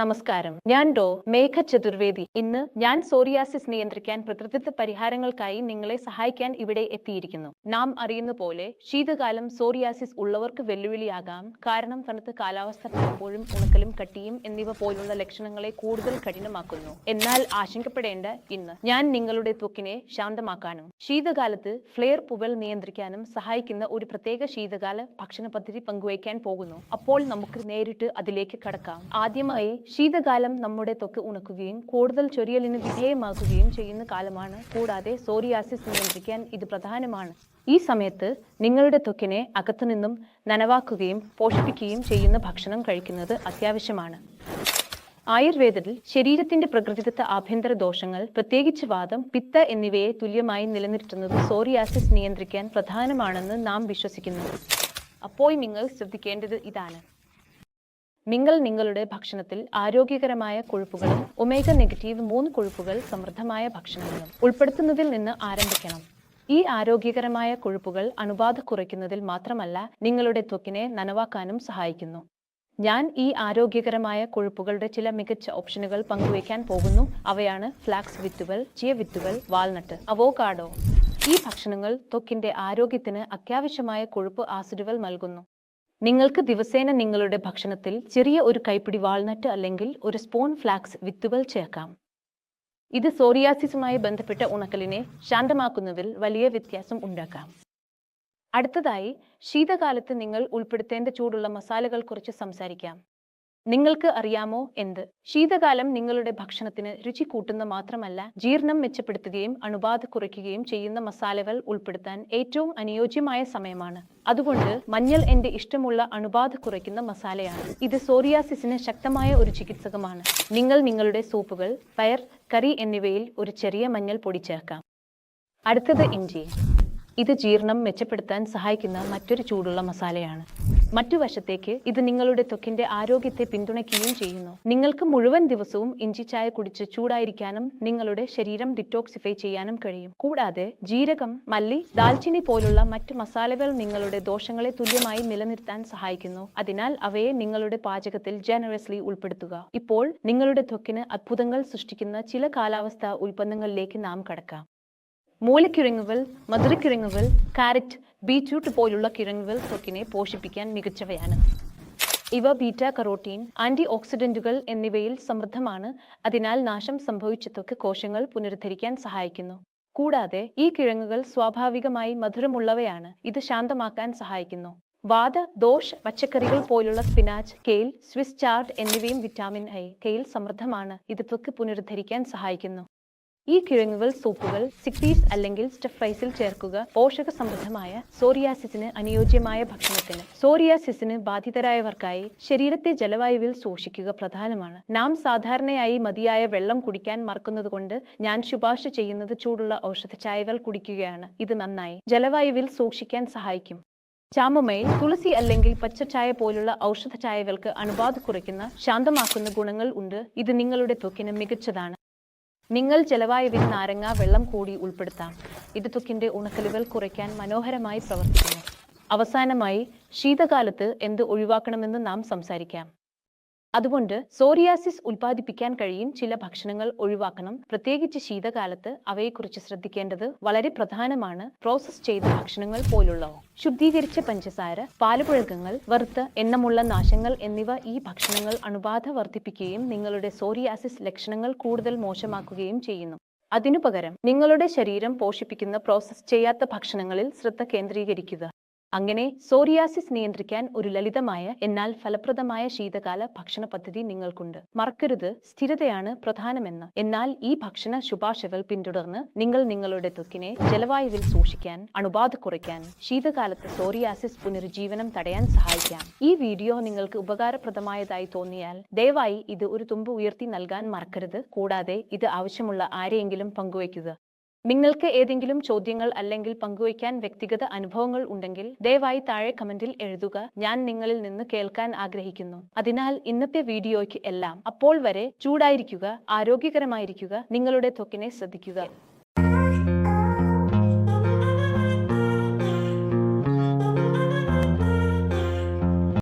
നമസ്കാരം. ഞാൻ ഡോ മേഘ ചതുർവേദി. ഇന്ന് ഞാൻ സോറിയാസിസ് നിയന്ത്രിക്കാൻ പ്രകൃതിദത്ത പരിഹാരങ്ങൾക്കായി നിങ്ങളെ സഹായിക്കാൻ ഇവിടെ എത്തിയിരിക്കുന്നു. നാം അറിയുന്ന പോലെ ശീതകാലം സോറിയാസിസ് ഉള്ളവർക്ക് വെല്ലുവിളിയാകാം. കാരണം തണുത്ത കാലാവസ്ഥ പലപ്പോഴും ഉണക്കലും കട്ടിയും എന്നിവ പോലുള്ള ലക്ഷണങ്ങളെ കൂടുതൽ കഠിനമാക്കുന്നു. എന്നാൽ ആശങ്കപ്പെടേണ്ട ഇന്ന് ഞാൻ നിങ്ങളുടെ ത്വക്കിനെ ശാന്തമാക്കാനും ശീതകാലത്ത് ഫ്ലെയർ പുവൽ നിയന്ത്രിക്കാനും സഹായിക്കുന്ന ഒരു പ്രത്യേക ശീതകാല ഭക്ഷണ പദ്ധതി പങ്കുവയ്ക്കാൻ പോകുന്നു. അപ്പോൾ നമുക്ക് നേരിട്ട് അതിലേക്ക് കടക്കാം. ആദ്യമായി ശീതകാലം നമ്മുടെ തൊക്ക് ഉണക്കുകയും കൂടുതൽ ചൊരിയലിന് വിധേയമാക്കുകയും ചെയ്യുന്ന കാലമാണ്. കൂടാതെ സോറിയാസിസ് നിയന്ത്രിക്കാൻ ഇത് പ്രധാനമാണ്. ഈ സമയത്ത് നിങ്ങളുടെ ത്വക്കിനെ അകത്തുനിന്നും നനവാക്കുകയും പോഷിപ്പിക്കുകയും ചെയ്യുന്ന ഭക്ഷണം കഴിക്കുന്നത് അത്യാവശ്യമാണ്. ആയുർവേദത്തിൽ ശരീരത്തിന്റെ പ്രകൃതിദത്ത ആഭ്യന്തര ദോഷങ്ങൾ പ്രത്യേകിച്ച് വാദം പിത്ത എന്നിവയെ തുല്യമായി നിലനിർത്തുന്നത് സോറിയാസിസ് നിയന്ത്രിക്കാൻ പ്രധാനമാണെന്ന് നാം വിശ്വസിക്കുന്നു. അപ്പോൾ നിങ്ങൾ ശ്രദ്ധിക്കേണ്ടത് ഇതാണ്. നിങ്ങൾ നിങ്ങളുടെ ഭക്ഷണത്തിൽ ആരോഗ്യകരമായ കൊഴുപ്പുകളും ഒമേഗ നെഗറ്റീവ് മൂന്ന് കൊഴുപ്പുകൾ സമൃദ്ധമായ ഭക്ഷണങ്ങളും ഉൾപ്പെടുത്തുന്നതിൽ നിന്ന് ആരംഭിക്കണം. ഈ ആരോഗ്യകരമായ കൊഴുപ്പുകൾ അണുബാധ കുറയ്ക്കുന്നതിൽ മാത്രമല്ല നിങ്ങളുടെ ത്വക്കിനെ നനവാക്കാനും സഹായിക്കുന്നു. ഞാൻ ഈ ആരോഗ്യകരമായ കൊഴുപ്പുകളുടെ ചില മികച്ച ഓപ്ഷനുകൾ പങ്കുവയ്ക്കാൻ പോകുന്നു. അവയാണ് ഫ്ലാക്സ് വിത്തുകൾ ചിയ വിത്തുകൾ വാൽനട്ട് അവോകാഡോ. ഈ ഭക്ഷണങ്ങൾ ത്വക്കിന്റെ ആരോഗ്യത്തിന് അത്യാവശ്യമായ കൊഴുപ്പ് ആസിഡുകൾ നൽകുന്നു. നിങ്ങൾക്ക് ദിവസേന നിങ്ങളുടെ ഭക്ഷണത്തിൽ ചെറിയ ഒരു കൈപ്പിടി വാൾനട്ട് അല്ലെങ്കിൽ ഒരു സ്പൂൺ ഫ്ലാക്സ് വിത്തുകൾ ചേർക്കാം. ഇത് സോറിയാസിസുമായി ബന്ധപ്പെട്ട ഉണക്കലിനെ ശാന്തമാക്കുന്നതിൽ വലിയ വ്യത്യാസം ഉണ്ടാക്കാം. അടുത്തതായി ശീതകാലത്ത് നിങ്ങൾ ഉൾപ്പെടുത്തേണ്ട ചൂടുള്ള മസാലകൾ കുറിച്ച് സംസാരിക്കാം. നിങ്ങൾക്ക് അറിയാമോ എന്ത്? ശീതകാലം നിങ്ങളുടെ ഭക്ഷണത്തിന് രുചി കൂട്ടുന്ന മാത്രമല്ല ജീർണം മെച്ചപ്പെടുത്തുകയും അണുബാധ കുറയ്ക്കുകയും ചെയ്യുന്ന മസാലകൾ ഉൾപ്പെടുത്താൻ ഏറ്റവും അനുയോജ്യമായ സമയമാണ്. അതുകൊണ്ട് മഞ്ഞൾ എന്റെ ഇഷ്ടമുള്ള അണുബാധ കുറയ്ക്കുന്ന മസാലയാണ്. ഇത് സോറിയാസിസിന് ശക്തമായ ഒരു ചികിത്സകമാണ്. നിങ്ങൾ നിങ്ങളുടെ സൂപ്പുകൾ പയർ കറി എന്നിവയിൽ ഒരു ചെറിയ മഞ്ഞൾ പൊടി ചേർക്കാം. അടുത്തത് ഇഞ്ചി. ഇത് ജീർണം മെച്ചപ്പെടുത്താൻ സഹായിക്കുന്ന മറ്റൊരു ചൂടുള്ള മസാലയാണ്. മറ്റു വശത്തേക്ക് ഇത് നിങ്ങളുടെ ത്വക്കിന്റെ ആരോഗ്യത്തെ പിന്തുണയ്ക്കുകയും ചെയ്യുന്നു. നിങ്ങൾക്ക് മുഴുവൻ ദിവസവും ഇഞ്ചി ചായ കുടിച്ച് ചൂടായിരിക്കാനും നിങ്ങളുടെ ശരീരം ഡിറ്റോക്സിഫൈ ചെയ്യാനും കഴിയും. കൂടാതെ ജീരകം മല്ലി ദാൽച്ചിനി പോലുള്ള മറ്റ് മസാലകൾ നിങ്ങളുടെ ദോഷങ്ങളെ തുല്യമായി നിലനിർത്താൻ സഹായിക്കുന്നു. അതിനാൽ അവയെ നിങ്ങളുടെ പാചകത്തിൽ ജനറസ്ലി ഉൾപ്പെടുത്തുക. ഇപ്പോൾ നിങ്ങളുടെ ത്വക്കിന് അത്ഭുതങ്ങൾ സൃഷ്ടിക്കുന്ന ചില കാലാവസ്ഥാ ഉൽപ്പന്നങ്ങളിലേക്ക് നാം കടക്കാം. മൂലക്കിഴങ്ങുകൾ മധുരക്കിഴങ്ങുകൾ കാരറ്റ് ബീറ്റ്റൂട്ട് പോലുള്ള കിഴങ്ങുകൾ ത്വക്കിനെ പോഷിപ്പിക്കാൻ മികച്ചവയാണ്. ഇവ ബീറ്റ കറോട്ടീൻ ആന്റി ഓക്സിഡന്റുകൾ എന്നിവയിൽ സമൃദ്ധമാണ്. അതിനാൽ നാശം സംഭവിച്ച ത്വക്ക് കോശങ്ങൾ പുനരുദ്ധരിക്കാൻ സഹായിക്കുന്നു. കൂടാതെ ഈ കിഴങ്ങുകൾ സ്വാഭാവികമായി മധുരമുള്ളവയാണ്. ഇത് ശാന്തമാക്കാൻ സഹായിക്കുന്നു. വാദ ദോഷ് പച്ചക്കറികൾ പോലുള്ള സ്പിനാച്ച് കെയിൽ സ്വിസ് ചാർഡ് എന്നിവയും വിറ്റാമിൻ ഐ കെയിൽ സമൃദ്ധമാണ്. ഇത് ത്വക്ക് പുനരുദ്ധരിക്കാൻ സഹായിക്കുന്നു. ഈ കിഴങ്ങുകൾ സൂപ്പുകൾ സിക്പീസ് അല്ലെങ്കിൽ സ്റ്റഫ് റൈസിൽ ചേർക്കുക. പോഷക സമൃദ്ധമായ സോറിയാസിസിന് അനുയോജ്യമായ ഭക്ഷണത്തിന്. സോറിയാസിസിന് ബാധിതരായവർക്കായി ശരീരത്തെ ജലവായുവിൽ സൂക്ഷിക്കുക പ്രധാനമാണ്. നാം സാധാരണയായി മതിയായ വെള്ളം കുടിക്കാൻ മറക്കുന്നതുകൊണ്ട് ഞാൻ ശുപാർശ ചെയ്യുന്നത് ചൂടുള്ള ഔഷധ ചായകൾ കുടിക്കുകയാണ്. ഇത് നന്നായി ജലവായുവിൽ സൂക്ഷിക്കാൻ സഹായിക്കും. ചാമമയിൽ തുളസി അല്ലെങ്കിൽ പച്ചച്ചായ പോലുള്ള ഔഷധ ചായകൾക്ക് അണുബാധ കുറയ്ക്കുന്ന ശാന്തമാക്കുന്ന ഗുണങ്ങൾ ഉണ്ട്. ഇത് നിങ്ങളുടെ ത്വക്കിന് മികച്ചതാണ്. നിങ്ങൾ ജലവായുവിൽ നാരങ്ങ വെള്ളം കൂടി ഉൾപ്പെടുത്താം. ഇത് ത്വക്കിന്റെ ഉണക്കലുകൾ കുറയ്ക്കാൻ മനോഹരമായി പ്രവർത്തിക്കുന്നു. അവസാനമായി ശീതകാലത്ത് എന്ത് ഒഴിവാക്കണമെന്ന് നാം സംസാരിക്കാം. അതുകൊണ്ട് സോറിയാസിസ് ഉൽപ്പാദിപ്പിക്കാൻ കഴിയും ചില ഭക്ഷണങ്ങൾ ഒഴിവാക്കണം. പ്രത്യേകിച്ച് ശീതകാലത്ത് അവയെക്കുറിച്ച് ശ്രദ്ധിക്കേണ്ടത് വളരെ പ്രധാനമാണ്. പ്രോസസ് ചെയ്ത ഭക്ഷണങ്ങൾ പോലുള്ളവ. ശുദ്ധീകരിച്ച പഞ്ചസാര പാലുപുഴകങ്ങൾ വറുത്ത എണ്ണമുള്ള നാശങ്ങൾ എന്നിവ ഈ ഭക്ഷണങ്ങൾ അണുബാധ വർദ്ധിപ്പിക്കുകയും നിങ്ങളുടെ സോറിയാസിസ് ലക്ഷണങ്ങൾ കൂടുതൽ മോശമാക്കുകയും ചെയ്യുന്നു. അതിനു പകരം നിങ്ങളുടെ ശരീരം പോഷിപ്പിക്കുന്ന പ്രോസസ് ചെയ്യാത്ത ഭക്ഷണങ്ങളിൽ ശ്രദ്ധ കേന്ദ്രീകരിക്കുക. അങ്ങനെ സോറിയാസിസ് നിയന്ത്രിക്കാൻ ഒരു ലളിതമായ എന്നാൽ ഫലപ്രദമായ ശീതകാല ഭക്ഷണ പദ്ധതി നിങ്ങൾക്കുണ്ട്. മറക്കരുത് സ്ഥിരതയാണ് പ്രധാനമെന്ന്. എന്നാൽ ഈ ഭക്ഷണ ശുപാർശകൾ പിന്തുടർന്ന് നിങ്ങൾ നിങ്ങളുടെ ത്വക്കിനെ ജലവായുവിൽ സൂക്ഷിക്കാൻ അണുബാധ കുറയ്ക്കാൻ ശീതകാലത്ത് സോറിയാസിസ് പുനരുജ്ജീവനം തടയാൻ സഹായിക്കാം. ഈ വീഡിയോ നിങ്ങൾക്ക് ഉപകാരപ്രദമായതായി തോന്നിയാൽ ദയവായി ഇത് ഒരു തുമ്പ് ഉയർത്തി നൽകാൻ മറക്കരുത്. കൂടാതെ ഇത് ആവശ്യമുള്ള ആരെയെങ്കിലും പങ്കുവയ്ക്കുക. നിങ്ങൾക്ക് ഏതെങ്കിലും ചോദ്യങ്ങൾ അല്ലെങ്കിൽ പങ്കുവയ്ക്കാൻ വ്യക്തിഗത അനുഭവങ്ങൾ ഉണ്ടെങ്കിൽ ദയവായി താഴെ കമന്റിൽ എഴുതുക. ഞാൻ നിങ്ങളിൽ നിന്ന് കേൾക്കാൻ ആഗ്രഹിക്കുന്നു. അതിനാൽ ഇന്നത്തെ വീഡിയോയ്ക്ക് എല്ലാം അപ്പോൾ വരെ ചൂടായിരിക്കുക ആരോഗ്യകരമായിരിക്കുക നിങ്ങളുടെ ത്വക്കിനെ ശ്രദ്ധിക്കുക.